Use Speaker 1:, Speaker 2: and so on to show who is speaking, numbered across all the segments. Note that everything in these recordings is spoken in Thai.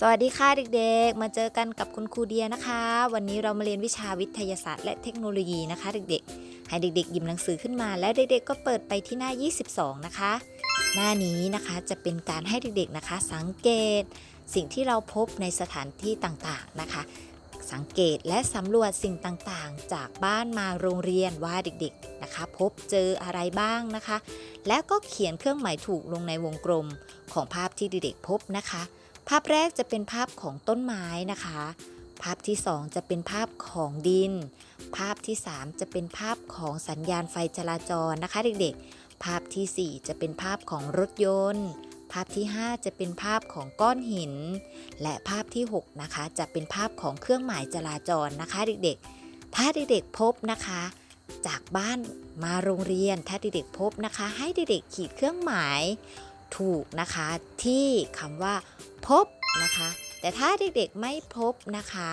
Speaker 1: สวัสดีค่ะเด็กๆ มาเจอกันกับคุณครูเดียนะคะ วันนี้เรามาเรียนวิชาวิทยาศาสตร์และเทคโนโลยีนะคะเด็กๆ ให้เด็กๆหยิบหนังสือขึ้นมา แล้วเด็กๆก็เปิดไปที่หน้า 22 นะคะ หน้านี้นะคะจะเป็นการให้เด็กๆนะคะ สังเกต สิ่งที่เราพบในสถานที่ต่างๆนะคะ สังเกตและสำรวจสิ่งต่างๆ จากบ้านมาโรงเรียนว่าเด็กๆนะคะ พบเจออะไรบ้างนะคะ แล้วก็เขียนเครื่องหมายถูกลงในวงกลมของภาพที่เด็กๆพบนะคะ ภาพแรกจะเป็นภาพของต้นไม้นะคะ ภาพที่ 2 จะเป็นภาพของดิน ภาพที่ 3 จะเป็นภาพของสัญญาณไฟจราจรนะคะเด็กๆ ภาพทีสี่ 4 จะเป็นภาพของรถยนต์ ภาพที่ 5 จะเป็นภาพของก้อนหิน และภาพที่ 6 นะคะ จะเป็นภาพของเครื่องหมายจราจรนะคะเด็กๆ ถ้าเด็กๆพบนะคะ จากบ้านมาโรงเรียนถ้าเด็กๆพบนะคะ ให้เด็กๆขีดเครื่องหมาย ถูกนะคะที่คำว่าพบนะคะ แต่ถ้าเด็กๆไม่พบนะคะ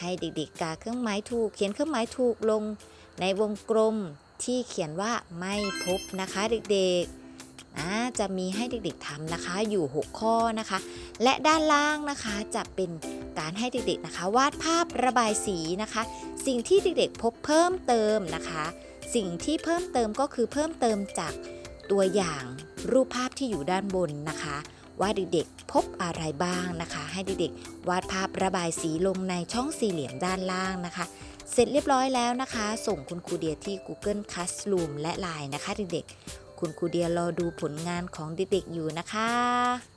Speaker 1: ให้เด็กๆกาเครื่องหมายถูก เขียนเครื่องหมายถูกลงในวงกลมที่เขียนว่าไม่พบนะคะเด็กๆนะจะมีให้เด็กๆทำนะคะอยู่ 6 ข้อนะคะ และด้านล่างนะคะจะเป็นการให้เด็กๆนะคะ วาดภาพระบายสีนะคะ สิ่งที่เด็กๆพบเพิ่มเติมนะคะ สิ่งที่เพิ่มเติมก็คือเพิ่มเติมจากตัวอย่าง รูปภาพที่อยู่ด้านบนนะคะ ว่าเด็กๆพบอะไรบ้างนะคะ ให้เด็กๆวาดภาพระบายสีลงในช่องสี่เหลี่ยมด้านล่างนะคะ เสร็จเรียบร้อยแล้วนะคะ ส่งคุณครูเดียที่ Google Classroom และ Line นะคะเด็กๆคุณครูเดียรอดูผลงานของเด็กๆอยู่นะคะ